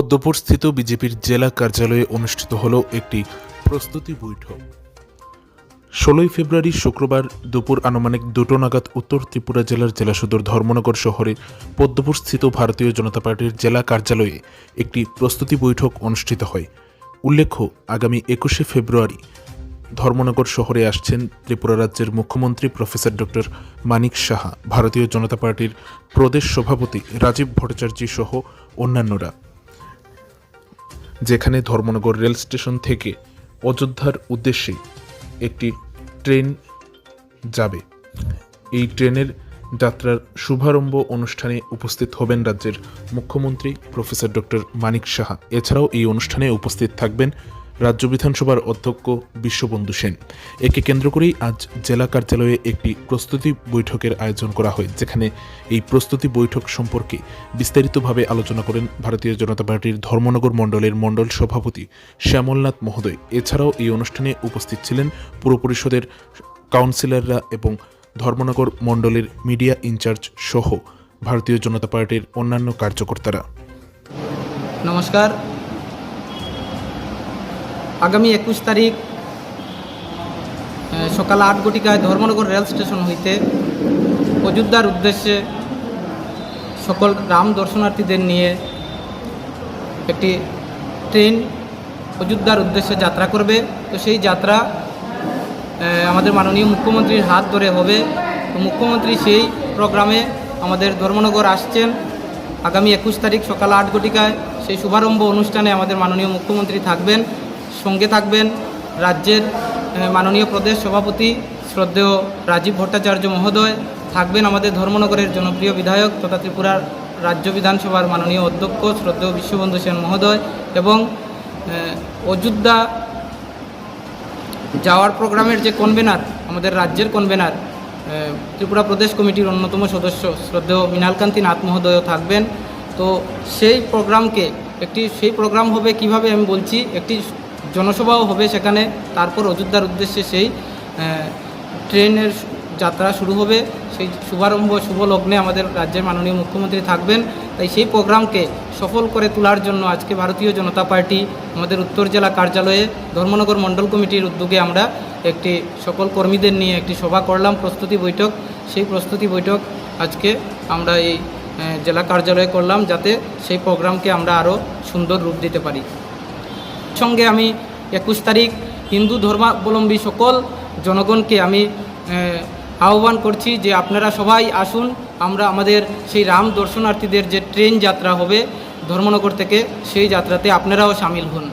পদ্মপুর স্থিত বিজেপির জেলা কার্যালয়ে অনুষ্ঠিত হল একটি প্রস্তুতি বৈঠক। ষোলোই ফেব্রুয়ারি শুক্রবার দুপুর আনুমানিক দুটো নাগাদ উত্তর ত্রিপুরা জেলার জেলা সদর ধর্মনগর শহরে পদ্মপুর স্থিত ভারতীয় জনতা পার্টির জেলা কার্যালয়ে একটি প্রস্তুতি বৈঠক অনুষ্ঠিত হয়। উল্লেখ্য, আগামী একুশে ফেব্রুয়ারি ধর্মনগর শহরে আসছেন ত্রিপুরা রাজ্যের মুখ্যমন্ত্রী প্রফেসর ডক্টর মানিক সাহা, ভারতীয় জনতা পার্টির প্রদেশ সভাপতি রাজীব ভট্টাচার্য সহ অন্যান্যরা। যেখানে ধর্মনগর রেল স্টেশন থেকে অযোধ্যার উদ্দেশ্যে একটি ট্রেন যাবে। এই ট্রেনের যাত্রার শুভারম্ভ অনুষ্ঠানে উপস্থিত হবেন রাজ্যের মুখ্যমন্ত্রী প্রফেসর ডক্টর মানিক সাহা। এছাড়াও এই অনুষ্ঠানে উপস্থিত থাকবেন রাজ্য বিধানসভার অধ্যক্ষ বিশ্ববন্ধু সেন। একে কেন্দ্র করেই আজ জেলা কার্যালয়ে একটি প্রস্তুতি বৈঠকের আয়োজন করা হয়, যেখানে এই প্রস্তুতি বৈঠক সম্পর্কে বিস্তারিতভাবে আলোচনা করেন ভারতীয় জনতা পার্টির ধর্মনগর মণ্ডলের মণ্ডল সভাপতি শ্যামলনাথ মহোদয়। এছাড়াও এই অনুষ্ঠানে উপস্থিত ছিলেন পুর পরিষদের কাউন্সিলররা এবং ধর্মনগর মণ্ডলের মিডিয়া ইনচার্জ সহ ভারতীয় জনতা পার্টির অন্যান্য কার্যকর্তারা। নমস্কার আগামী একুশ তারিখ সকাল আট ঘটিকায় ধর্মনগর রেল স্টেশন হইতে অযোধ্যার উদ্দেশ্যে সকল রাম দর্শনার্থীদের নিয়ে একটি ট্রেন অযোধ্যার উদ্দেশ্যে যাত্রা করবে। তো সেই যাত্রা আমাদের মাননীয় মুখ্যমন্ত্রীর হাত ধরে হবে। তো মুখ্যমন্ত্রী সেই প্রোগ্রামে আমাদের ধর্মনগর আসছেন। আগামী একুশ তারিখ সকাল আট ঘটিকায় সেই শুভারম্ভ অনুষ্ঠানে আমাদের মাননীয় মুখ্যমন্ত্রী থাকবেন। সঙ্গে থাকবেন রাজ্যের মাননীয় প্রদেশ সভাপতি শ্রদ্ধেয় রাজীব ভট্টাচার্য মহোদয়, থাকবেন আমাদের ধর্মনগরের জনপ্রিয় বিধায়ক তথা ত্রিপুরার রাজ্য বিধানসভার মাননীয় অধ্যক্ষ শ্রদ্ধেয় বিশ্ববন্ধু সেন মহোদয় এবং অযোধ্যা যাওয়ার প্রোগ্রামের যে কনভেনার আমাদের রাজ্যের কনভেনার ত্রিপুরা প্রদেশ কমিটির অন্যতম সদস্য শ্রদ্ধেয় মৃণালকান্তি নাথ মহোদয়ও থাকবেন। তো সেই প্রোগ্রামকে, একটি, সেই প্রোগ্রাম হবে কীভাবে আমি বলছি, একটি জনসভাও হবে সেখানে। তারপর অযোধ্যার উদ্দেশ্যে সেই ট্রেনের যাত্রা শুরু হবে। সেই শুভারম্ভ শুভ লগ্নে আমাদের রাজ্যের মাননীয় মুখ্যমন্ত্রী থাকবেন। তাই সেই প্রোগ্রামকে সফল করে তোলার জন্য আজকে ভারতীয় জনতা পার্টি আমাদের উত্তর জেলা কার্যালয়ে ধর্মনগর মণ্ডল কমিটির উদ্যোগে আমরা একটি সকল কর্মীদের নিয়ে একটি সভা করলাম, প্রস্তুতি বৈঠক। সেই প্রস্তুতি বৈঠক আজকে আমরা এই জেলা কার্যালয়ে করলাম যাতে সেই প্রোগ্রামকে আমরা আরও সুন্দর রূপ দিতে পারি। সঙ্গে আমি একুশ তারিখ হিন্দু ধর্মাবলম্বী সকল জনগণকে আমি আহ্বান করছি যে আপনারা সবাই আসুন, আমরা আমাদের সেই রাম দর্শনার্থীদের যে ট্রেন যাত্রা হবে ধর্মনগর থেকে সেই যাত্রাতে আপনারাও সামিল হন।